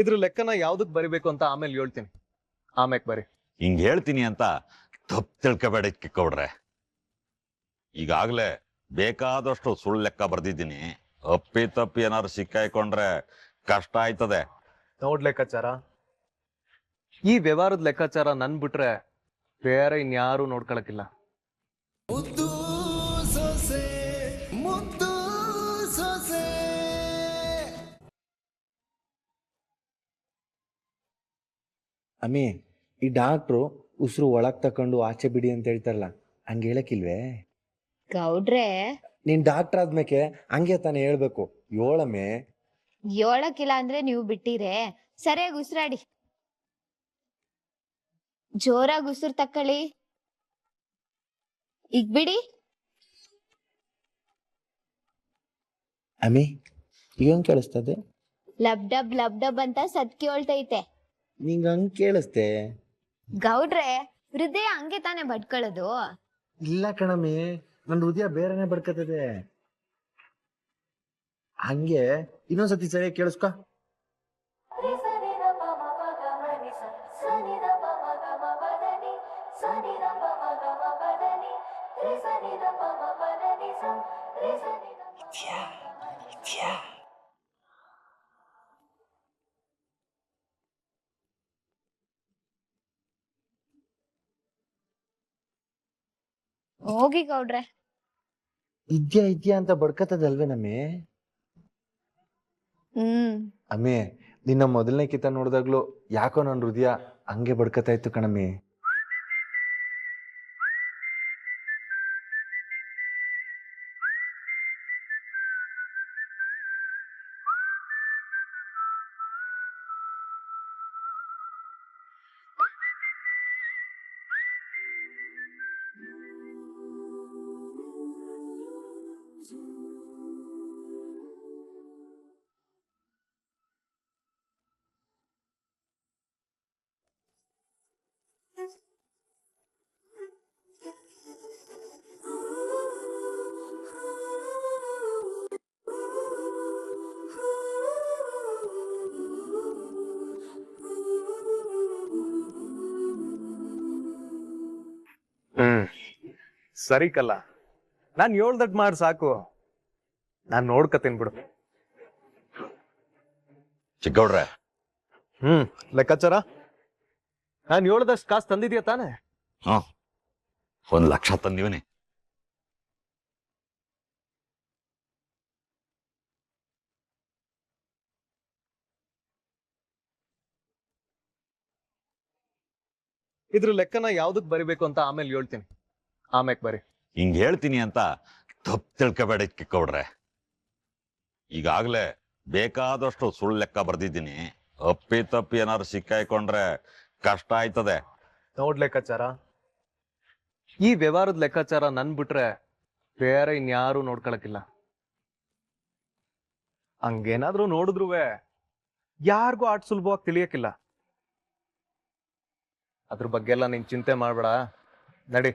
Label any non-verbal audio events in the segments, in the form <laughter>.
ಇದ್ರ ಲೆಕ್ಕನ ಯಾವ್ದಕ್ ಬರಿಬೇಕು ಅಂತ ಆಮೇಲೆ ಹೇಳ್ತೀನಿ. ಆಮೇಲೆ ಬರಿ ಹಿಂಗ್ ಹೇಳ್ತೀನಿ ಅಂತ ತಪ್ಪು ತಿಳ್ಕೊಬೇಡ ಕಿಕ್ಕವ್ರೆ ಈಗಾಗ್ಲೇ ಬೇಕಾದಷ್ಟು ಸುಳ್ಳು ಲೆಕ್ಕ ಬರ್ದಿದ್ದೀನಿ. ಅಪ್ಪಿ ತಪ್ಪಿ ಏನಾದ್ರು ಸಿಕ್ಕಾಯ್ಕೊಂಡ್ರೆ ಕಷ್ಟ ಆಯ್ತದೆ. ನೋಡ್ ಲೆಕ್ಕಾಚಾರ. ಈ ವ್ಯವಹಾರದ ಲೆಕ್ಕಾಚಾರ ನನ್ ಬಿಟ್ರೆ ಬೇರೆ ಇನ್ಯಾರು ನೋಡ್ಕೊಳಕಿಲ್ಲ. ಮುದ್ದು ಸೊಸೆ ಮುದ್ದು ಅಮ್ಮಿ ಈ ಡಾಕ್ಟ್ರು ಉಸಿರು ಒಳಗ್ ತಕೊಂಡು ಆಚೆ ಬಿಡಿ ಅಂತ ಹೇಳ್ತಾರಲ್ಲ ಹಂಗೆ ಹೇಳಕ್ಕಿಲ್ವೇ? ಗೌಡ್ರೆ. ನೀನ್ ಡಾಕ್ಟರ್ ಆದ್ಮೇಕೆ ಹಂಗೆ ತಾನೇ ಹೇಳ್ಬೇಕು. ಏಳಮ್ಮೆ ಏಳಕ್ಕಿಲ್ಲ ಅಂದ್ರೆ ನೀವು ಬಿಟ್ಟಿರೆ. ಸರಿಯಾಗಿ ಉಸಿರಾಡಿ. ಜೋರಾಗಿ ಉಸಿರು ತಕ್ಕಳಿ. ಈಗ ಬಿಡಿ. ಅಮಿ ಏನ್ ಕೇಳಿಸ್ತದೆ? ಲಬ್ ಡಬ್ ಲಬ್ ಡಬ್ ಅಂತ ಸತ್ಕಿ ಹೊಳ್ತೈತೆ. ನಿಂಗ ಹಂಗ್ ಕೇಳಿಸ್ತೆ ಗೌಡ್ರೆ ಹೃದಯ ಹಂಗೆ ತಾನೇ ಬಡ್ಕೊಳ್ಳೋದು? ಇಲ್ಲ ಕಣಮ್ಮಿ ನನ್ ಹೃದಯ ಬೇರೆನೆ ಬಡ್ಕತದೆ. ಹಂಗೆ ಇನ್ನೊಂದ್ಸತಿ ಸರಿಯಾಗಿ ಕೇಳಿಸ್ಕೊ. ಹೋಗಿ ಗೌಡ್ರೆ. ಇದ್ಯಾ ಇದ್ಯಾ ಅಂತ ಬಡ್ಕತದಲ್ವೇ ನಮ್ಮೆ? ಹ್ಮ್. ಅಮ್ಮಿ ನಿನ್ನ ಮೊದಲನೇ ಕಿತ್ತ ನೋಡಿದಾಗ್ಲೂ ಯಾಕೋ ನನ್ನ ಹೃದಯ ಹಂಗೆ ಬಡ್ಕತಾ ಇತ್ತು ಕಣಮ್ಮಿ. ಸರಿ ಕಲ್ಲ ನಾನ್ ಹೇಳ್ದಟ್ ಮಾಡ್ ಸಾಕು. ನಾನ್ ನೋಡ್ಕತೀನಿ ಬಿಡು. ಚಿಕ್ಕವ್ರೆ. ಹ್ಮ್ ಲೆಕ್ಕಾಚಾರ? ನಾನ್ ಹೇಳ್ದಷ್ಟು ಕಾಸು ತಂದಿದ್ಯಾ ತಾನೆ? ಹಾ ಒಂದ್ ಲಕ್ಷ ತಂದಿವನಿ. ಇದ್ರ ಲೆಕ್ಕನ ಯಾವ್ದಕ್ ಬರಿಬೇಕು ಅಂತ ಆಮೇಲೆ ಹೇಳ್ತೀನಿ ಆಮ್ಯಾಕ್ ಬರಿ ಹಿಂಗ್ ಹೇಳ್ತೀನಿ ಅಂತ ತಪ್ಪು ತಿಳ್ಕೊಬೇಡ ಕಿಕ್ಕವ್ರೆ ಈಗಾಗ್ಲೇ ಬೇಕಾದಷ್ಟು ಸುಳ್ಳು ಲೆಕ್ಕ ಬರ್ದಿದ್ದೀನಿ. ಅಪ್ಪಿ ತಪ್ಪಿ ಏನಾದ್ರು ಸಿಕ್ಕಾಯ್ಕೊಂಡ್ರೆ ಕಷ್ಟ ಆಯ್ತದೆ. ನೋಡ್ ಲೆಕ್ಕಾಚಾರ. ಈ ವ್ಯವಹಾರದ ಲೆಕ್ಕಾಚಾರ ನನ್ ಬಿಟ್ರೆ ಬೇರೆ ಇನ್ಯಾರು ನೋಡ್ಕೊಳಕಿಲ್ಲ ಹಂಗೇನಾದ್ರೂ ನೋಡಿದ್ರುವೆ ಯಾರಿಗೂ ಆಟ ಸುಲಭವಾಗಿ ತಿಳಿಯಕ್ಕಿಲ್ಲ. ಅದ್ರ ಬಗ್ಗೆ ಎಲ್ಲ ನೀನ್ ಚಿಂತೆ ಮಾಡ್ಬೇಡ. ನಡಿ.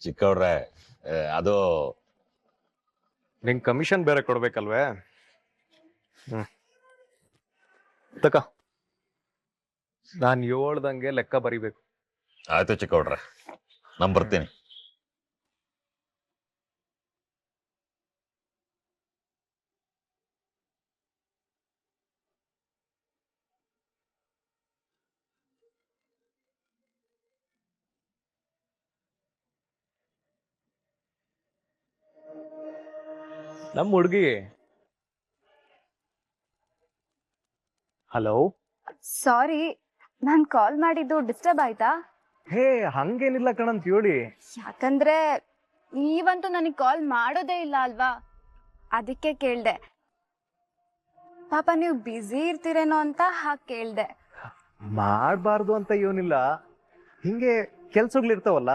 ಚಿಕ್ಕವ್ರೆ ಅದು ನಿಂಗೆ ಕಮಿಷನ್ ಬೇರೆ ಕೊಡ್ಬೇಕಲ್ವೇ? ಹ್ಮ್. ತಕ. ನಾನು ಹೇಳ್ದಂಗೆ ಲೆಕ್ಕ ಬರಿಬೇಕು. ಆಯ್ತು ಚಿಕ್ಕವ್ರೆ ನಮ್ ಬರ್ತೀನಿ. ನಮ್ ಹುಡುಗಿ. ಹಲೋ? ಸಾರಿ ನಾನ್ ಕಾಲ್ ಮಾಡಿದ್ದು ಡಿಸ್ಟರ್ಬ್ ಆಯ್ತಾ? ಹೇ ಹಂಗೇನಿಲ್ಲ ಕಣಂತ ಹೇಳಿ. ಯಾಕಂದ್ರೆ ನೀವಂತೂ ನನಗೆ ಕಾಲ್ ಮಾಡೋದೇ ಇಲ್ಲ ಅಲ್ವಾ? ಅದಕ್ಕೆ ಕೇಳ್ದೆ. ಪಾಪ ನೀವು ಬ್ಯುಸಿ ಇರ್ತೀರೇನೋ ಅಂತ ಹಾಗೆ ಕೇಳ್ದೆ. ಮಾಡಬಾರ್ದು ಅಂತ ಏನಿಲ್ಲ. ಹಿಂಗೆ ಕೆಲ್ಸಗಳಿರ್ತಾವಲ್ಲ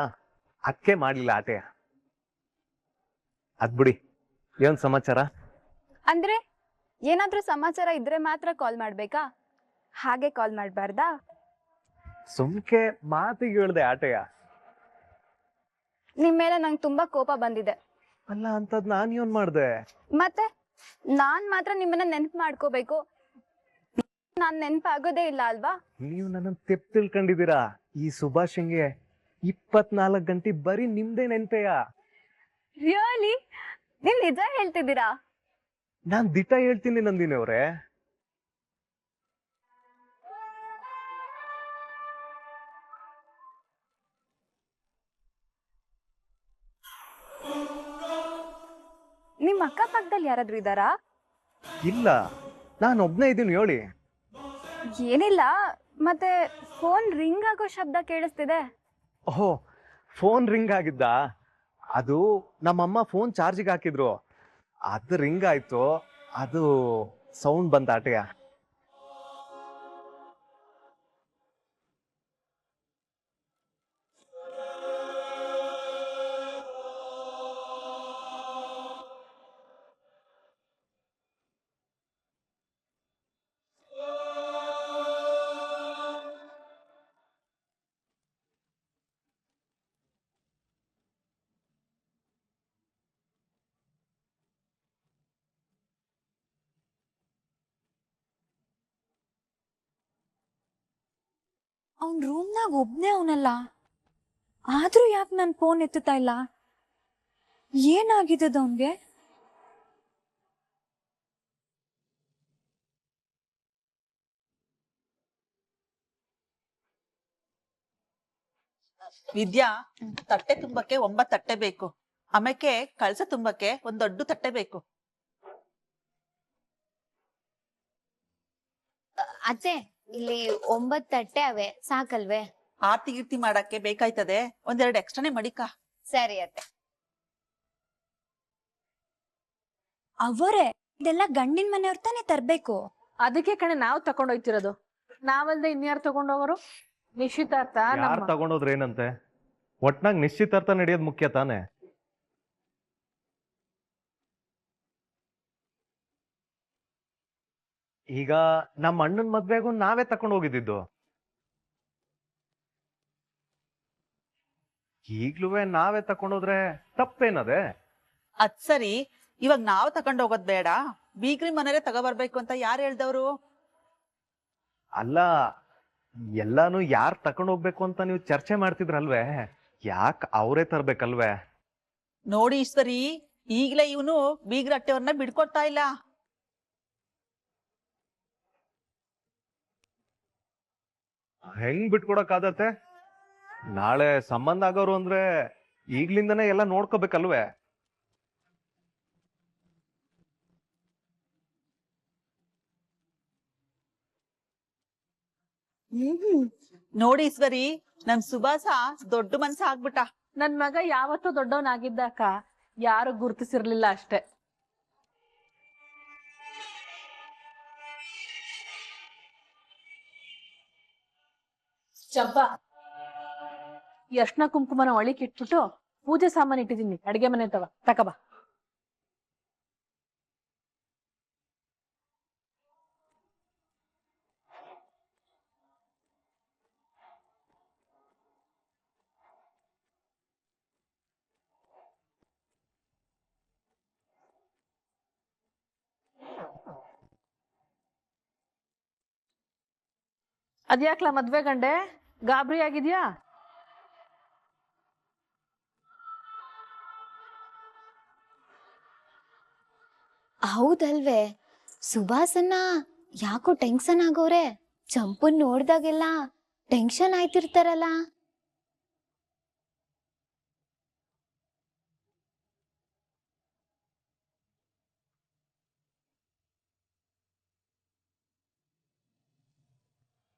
ಅದಕ್ಕೆ ಮಾಡ್ಲಿಲ್ಲ ಆಟೆ. ಅದ್ ಬಿಡಿ. ಏನ್ ಸಮಾಚಾರ? ಅಂದ್ರೆ ಏನಾದ್ರೂ ಸಮಾಚಾರ ಇದ್ರೆ ಮಾತ್ರ ಕಾಲ್ ಮಾಡ್ಬೇಕಾ? ಹಾಗೆ ಕಾಲ್ ಮಾಡಬಾರ್ದಾ? ಸುಮ್ಕೆ ಮಾತಿಗೆ ಹೇಳ್ದೆ ಆಟೆಯ. ನಿಮ್ ಮೇಲೆ ನಂಗೆ ತುಂಬಾ ಕೋಪ ಬಂದಿದೆ. ಅಲ್ಲ ಅಂತದ್ ನಾನ್ ಏನ್ ಮಾಡ್ದೆ? ಮತ್ತೆ ನಾನ್ ಮಾತ್ರ ನಿಮ್ಮನ್ನ ನೆನ್ಪು ಮಾಡ್ಕೋಬೇಕು. ನಾನ್ ನೆನ್ಪಾಗೋದೇ ಇಲ್ಲ ಅಲ್ವಾ? ನೀವು ನನ್ನ ತೆಪ್ಪ ತಿಳ್ಕೊಂಡಿದ್ದೀರಾ? ಈ ಸುಭಾಷಂಗೆ ಇಪ್ಪತ್ನಾಲ್ಕು ಗಂಟೆ ಬರೀ ನಿಮ್ದೇ ನೆನ್ಪೆಯ? ರಿಯಲಿ ನೀವ್ ನಿಜ ಹೇಳ್ತಿದ್ದೀರಾ? ನಾನ್ ದಿಟ ಹೇಳ್ತೀನಿ ನಂದಿನಿ ಅವ್ರೆ ನಿಮ್ ಅಕ್ಕಪಕ್ಕದಲ್ಲಿ ಯಾರಾದ್ರೂ ಇದ್ದಾರಾ? ಇಲ್ಲ. ನಾನು ಒಬ್ನೇ ಇದ್ದೀನಿ ಹೇಳಿ. ಏನಿಲ್ಲ. ಮತ್ತೆ ಫೋನ್ ರಿಂಗ್ ಆಗೋ ಶಬ್ದ ಕೇಳಿಸ್ತಿದೆ. ಓಹೋ ಫೋನ್ ರಿಂಗ್ ಆಗಿದ್ದ? ಅದು ನಮ್ಮಮ್ಮ ಫೋನ್ ಚಾರ್ಜಿಗೆ ಹಾಕಿದ್ರು. ಅದು ರಿಂಗ್ ಆಯ್ತು. ಅದು ಸೌಂಡ್ ಬಂತ ಆಟೆಯ ಅವ್ನ್ ರೂಮ್ನಾಗ ಒಬ್ನೇ ಅವನಲ್ಲ. ಆದ್ರೂ ಯಾಕೆ ನನ್ ಫೋನ್ ಎತ್ತುತ್ತಾ ಇಲ್ಲ? ಏನಾಗಿದ್ದದ ಅವನ್ಗೆ? ವಿದ್ಯಾ ತಟ್ಟೆ ತುಂಬಕ್ಕೆ ಒಂಬತ್ ತಟ್ಟೆ ಬೇಕು. ಆಮೇಕೆ ಕಳಸ ತುಂಬಕ್ಕೆ ಒಂದ್ ದೊಡ್ಡ ತಟ್ಟೆ ಬೇಕು. ಅತ್ತೆ ಇಲ್ಲಿ ಒಂಬತ್ ತಟ್ಟೆ ಅವೆ ಸಾಕಲ್ವೇ? ಆರ್ತಿ ಗಿರ್ತಿ ಮಾಡಕ್ಕೆ ಬೇಕಾಯ್ತದೆ. ಒಂದೆರಡು ಎಕ್ಸ್ಟ್ರಾನೇ ಮಡಿಕ. ಸರಿ ಅತ್ತೆ. ಅವರೇ ಇದೆಲ್ಲ ಗಂಡಿನ ಮನೆಯವ್ರ ತಾನೇ ತರ್ಬೇಕು? ಅದಕ್ಕೆ ಕಣೆ ನಾವು ತಕೊಂಡೋಯ್ತಿರೋದು ನಾವಲ್ದೆ ಇನ್ಯಾರು ತಗೊಂಡೋಗೋರು? ನಿಶ್ಚಿತಾರ್ಥ ಯಾರು ತಗೊಂಡೋದ್ರ ಏನಂತೆ ಒಟ್ನಾಗ್ ನಿಶ್ಚಿತಾರ್ಥ ನಡೆಯೋದ್ ಮುಖ್ಯ ತಾನೆ? ಈಗ ನಮ್ಮ ಅಣ್ಣನ ಮದ್ವೆಗೂ ನಾವೇ ತಕೊಂಡು ಹೋಗಿದ್ದಿದ್ದು. ಈಗ್ಲೂ ನಾವೇ ತಕೊಂಡೋದ್ರೆ ತಪ್ಪೇನದೆ? ಅದ್ ಸರಿ ಇವಾಗ ನಾವ್ ತಕೊಂಡ್ ಹೋಗೋದ್ ಬೇಡ. ಬೀಗ್ರಿ ಮನೇಲೆ ತಗೋಬರ್ಬೇಕು ಅಂತ ಯಾರು ಹೇಳ್ದವ್ರು? ಅಲ್ಲ ಎಲ್ಲಾನು ಯಾರ್ ತಕೊಂಡ್ ಹೋಗ್ಬೇಕು ಅಂತ ನೀವು ಚರ್ಚೆ ಮಾಡ್ತಿದ್ರಲ್ವೇ? ಯಾಕ್ ಅವರೇ ತರ್ಬೇಕಲ್ವೇ? ನೋಡಿ ಈಶ್ವರಿ ಈಗ್ಲೇ ಇವನು ಬೀಗ್ರ ಅಟ್ಟೆಯವ್ರನ್ನ ಬಿಡ್ಕೊಡ್ತಾ ಇಲ್ಲ. ಹೆಂಗ್ ಬಿಟ್ಕೊಡಕ್ಕಾದತ್ತೆ ನಾಳೆ ಸಂಬಂಧ ಆಗೋರು ಅಂದ್ರೆ ಈಗ್ಲಿಂದನೇ ಎಲ್ಲ ನೋಡ್ಕೋಬೇಕಲ್ವೇ? ನೋಡಿ ಈಶ್ವರಿ ನಮ್ ಸುಭಾಸ ದೊಡ್ಡ ಮನ್ಸ ಆಗ್ಬಿಟ್ಟ. ನನ್ ಮಗ ಯಾವತ್ತೂ ದೊಡ್ಡವನಾಗಿದ್ದಾಕ ಯಾರು ಗುರ್ತಿಸಿರ್ಲಿಲ್ಲ ಅಷ್ಟೇ. ಚಬ್ಬ ಎಷ್ಟನ ಕುಂಕುಮನ ಒಳಿಕ್ ಇಟ್ಬಿಟ್ಟು ಪೂಜೆ ಸಾಮಾನು ಇಟ್ಟಿದ್ದೀನಿ ಅಡಿಗೆ ಮನೆ ತವ. ತಕಬ ಅದ್ಯಾಕ್ಲ ಮದ್ವೆ ಗಂಡೆ? ಗಾಬರಿ ಆಗಿದ್ಯಾ? ಹೌದಲ್ವೇ. ಸುಭಾಸನ್ನ ಯಾಕೋ ಟೆನ್ಷನ್ ಆಗೋರೆ? ಚಂಪನ್ ನೋಡ್ದಾಗೆಲ್ಲ ಟೆನ್ಷನ್ ಆಯ್ತಿರ್ತಾರಲ್ಲ.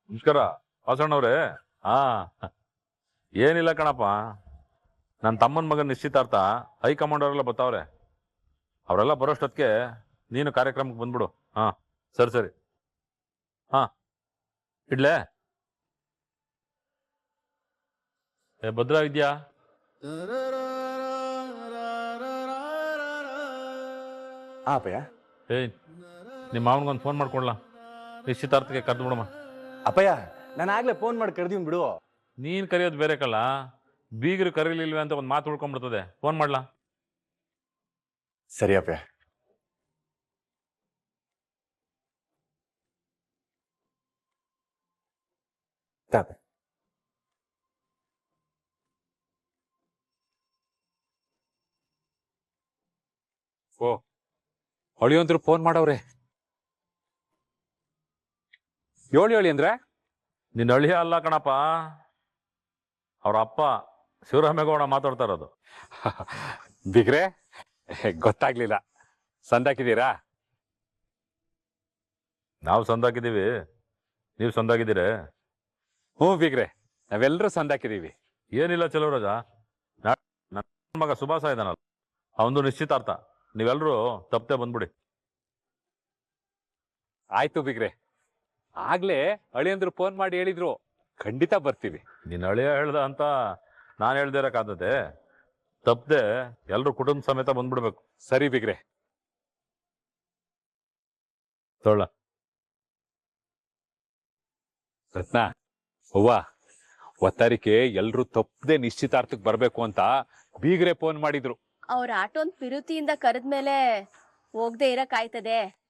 ನಮಸ್ಕಾರ ವಾಸಣ್ಣವ್ರೆ ಹಾ ಏನಿಲ್ಲ ಕಣಪ್ಪ. ನನ್ನ ತಮ್ಮನ ಮಗನ ನಿಶ್ಚಿತಾರ್ಥ ಹೈಕಮಾಂಡ್ ಅವರೆಲ್ಲ ಬರ್ತಾವ್ರೆ ಅವರೆಲ್ಲ ಬರೋಷ್ಟೊತ್ತಿಗೆ ನೀನು ಕಾರ್ಯಕ್ರಮಕ್ಕೆ ಬಂದ್ಬಿಡು. ಹಾ ಸರಿ ಸರಿ. ಹಾ. ಇಡ್ಲೇ? ಏ ಭದ್ರ ಇದೆಯಾ? ಆ ಅಪ್ಪಯ್ಯ. ಏಯ್ ನಿಮ್ಮ ಮಾವನಿಗೊಂದು ಫೋನ್ ಮಾಡ್ಕೊಡ್ಲಾ? ನಿಶ್ಚಿತಾರ್ಥಕ್ಕೆ ಕರೆದು ಬಿಡಮ್ಮ ಅಪ್ಪಯ್ಯ ನಾನು ಆಗ್ಲೇ ಫೋನ್ ಮಾಡಿ ಕರೆದಿ ಬಿಡು. ನೀನ್ ಕರೆಯೋದು ಬೇರೆ ಕಲ್ಲ. ಬೀಗರು ಕರೀಲಿಲ್ವೇ ಅಂತ ಒಂದ್ ಮಾತು ಉಳ್ಕೊಂಡ್ಬಿಡ್ತದೆ ಫೋನ್ ಮಾಡ್ಲಾ? ಸರಿ ಅಪ್ಪ. ತಾತೆ. ಓ ಫೋನ್ ಮಾಡವ್ರೆ. ಏಳಿ ಹೇಳಿ ಅಂದ್ರೆ? ನಿನ್ನ ಅಳಿಯ ಅಲ್ಲ ಕಣಪ್ಪ. ಅವ್ರ ಅಪ್ಪ ಶಿವರಾಮೇಗೌಡ ಮಾತಾಡ್ತಾ ಇರೋದು. <laughs> ಬಿಗ್ರೆ ಗೊತ್ತಾಗ್ಲಿಲ್ಲ. ಸಂದಾಕಿದ್ದೀರಾ? ನಾವು ಸಂದಾಕಿದ್ದೀವಿ. ನೀವು ಸಂದಾಕಿದ್ದೀರಿ? ಹ್ಞೂ ಬಿಗ್ರೆ ನಾವೆಲ್ಲರೂ ಸಂದಾಕಿದೀವಿ ಏನಿಲ್ಲ ಚಲೋರಾಜ. ನನ್ನ ಮಗ ಸುಭಾಸ ಇದ್ದಾನಲ್ಲ ಅವನು ನಿಶ್ಚಿತಾರ್ಥ. ನೀವೆಲ್ಲರೂ ತಪ್ಪದೆ ಬಂದ್ಬಿಡಿ. ಆಯ್ತು ಬಿಗ್ರೆ. ಆಗ್ಲೇ ಅಳಿಯಂದ್ರು ಫೋನ್ ಮಾಡಿ ಹೇಳಿದ್ರು. ಖಂಡಿತ ಬರ್ತೀವಿ. ನಿನ್ನ ಅಳಿಯ ಹೇಳ್ದ ಅಂತ ನಾನು ಹೇಳ್ದೆ ತಪ್ಪದೆ ಎಲ್ಲರೂ ಕುಟುಂಬ ಸಮೇತ ಬಂದ್ಬಿಡ್ಬೇಕು. ಸರಿ ಬಿಗ್ರೆ. ತೊಳ್ಳ. ರತ್ನ ಅವ್ವ ಒತ್ತಾರಿಕೆ ಎಲ್ರೂ ತಪ್ಪದೆ ನಿಶ್ಚಿತಾರ್ಥಕ್ಕೆ ಬರ್ಬೇಕು ಅಂತ ಬೀಗ್ರೆ ಫೋನ್ ಮಾಡಿದ್ರು. ಅವ್ರ ಆಟೋನ್ ಪಿರುತಿಯಿಂದ ಕರೆದ್ಮೇಲೆ ಹೋಗ್ದೆ ಇರಕ್ ಆಯ್ತದೆ.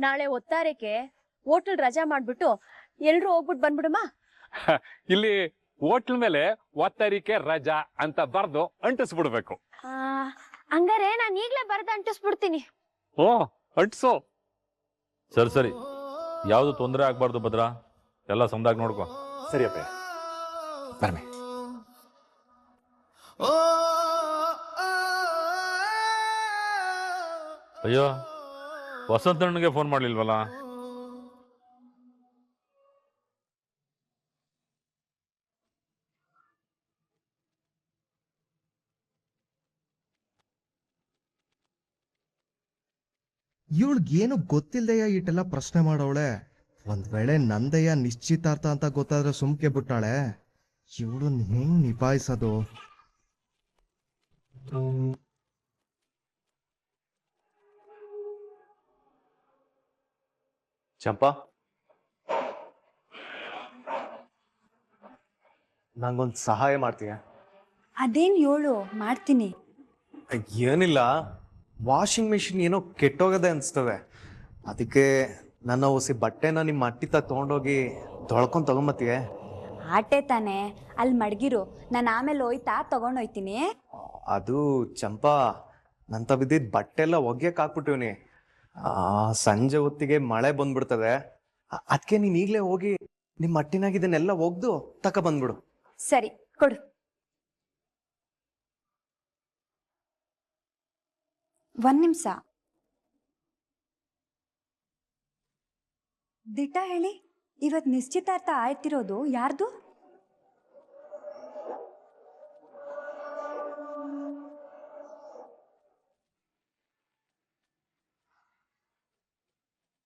ನಾಳೆ ಒತ್ತಾರಕ್ಕೆ ಹೋಟೆಲ್ ರಜಾ ಮಾಡ್ಬಿಟ್ಟು ಎಲ್ರು ಹೋಗ್ಬಿಟ್ಟು ಬಂದ್ಬಿಡಮ್ಮ. <laughs> ಇಲ್ಲಿ ಹೋಟ್ಲ್ ಮೇಲೆ ಒತ್ತಾರಿಕೆ ರಜಾ ಅಂತ ಬರ್ದು ಅಂಟಿಸ್ಬಿಡ್ಬೇಕು. ಆ, ಹಂಗಾರೆ ನಾನು ಈಗ್ಲೇ ಬರ್ದು ಅಂಟಿಸ್ಬಿಡ್ತೀನಿ. ಓ ಅಂಟಿಸೋ. ಸರಿ ಸರಿ. ಯಾವುದು ತೊಂದರೆ ಆಗ್ಬಾರ್ದು ಭದ್ರಾ? ಎಲ್ಲ ಸಂದಾಗ ಸರಿ ಸರಿಯಪ್ಪ ಬರ್ಮೆ ಅಯ್ಯೋ ವಸಂತಣ್ಣಗೆ ಫೋನ್ ಮಾಡ್ಲಿಲ್ವಲ್ಲ? ಇವಳಿಗೇನು ಗೊತ್ತಿಲ್ದೆಯ ಇಟ್ಟೆಲ್ಲ ಪ್ರಶ್ನೆ ಮಾಡವಳೆ? ಒಂದ್ ವೇಳೆ ನಂದಯ್ಯ ನಿಶ್ಚಿತಾರ್ಥ ಅಂತ ಗೊತ್ತಾದ್ರೆ ಸುಮ್ಕೆ ಬಿಟ್ಟಾಳೆ. ಇವಳು ಹೆಂಗ್ ನಿಭಾಯಿಸೋದು? ಚಂಪಾ ನಂಗೊಂದು ಸಹಾಯ ಮಾಡ್ತೀಯ? ಅದೇನ್ ಹೇಳು ಮಾಡ್ತೀನಿ. ಏನಿಲ್ಲ ವಾಷಿಂಗ್ ಮಿಷಿನ್ ಏನೋ ಕೆಟ್ಟೋಗದೆ ಅನಿಸ್ತದೆ. ಅದಕ್ಕೆ ನನ್ನ ಹೊಸಿ ಬಟ್ಟೆನ ನಿಮ್ಮ ಅಟ್ಟಿ ತಗ ತೊಗೊಂಡೋಗಿ ತೊಳ್ಕೊಂಡು ತಗೊಂಬತ್ತೀಯ? ಆಟೆ ತಾನೆ ಅಲ್ಲಿ ಮಡ್ಗಿರು ನಾನು ಆಮೇಲೆ ಹೋಯ್ತಾ ತಗೊಂಡೋಯ್ತೀನಿ ಅದು ಚಂಪಾ ನಂತ ಬಿದ್ದಿದ್ದ ಬಟ್ಟೆ ಎಲ್ಲ ಒಗ್ಯಕ್ಕೆ ಹಾಕ್ಬಿಟ್ಟಿವ್ನಿ. ಆ, ಸಂಜೆ ಹೊತ್ತಿಗೆ ಮಳೆ ಬಂದ್ಬಿಡ್ತದೆ. ಅದಕ್ಕೆ ನೀನ್ ಈಗ್ಲೇ ಹೋಗಿ ನಿಮ್ ಮಟ್ಟಿನಾಗ ಇದನ್ನೆಲ್ಲ ಒಗ್ದು ತಕ ಬಂದ್ಬಿಡು. ಸರಿ ಕೊಡು. ಒಂದ್ ನಿಮಿಷ. ದಿಟ ಹೇಳಿ ಇವತ್ ನಿಶ್ಚಿತಾರ್ಥ ಆಯ್ತಿರೋದು ಯಾರ್ದು?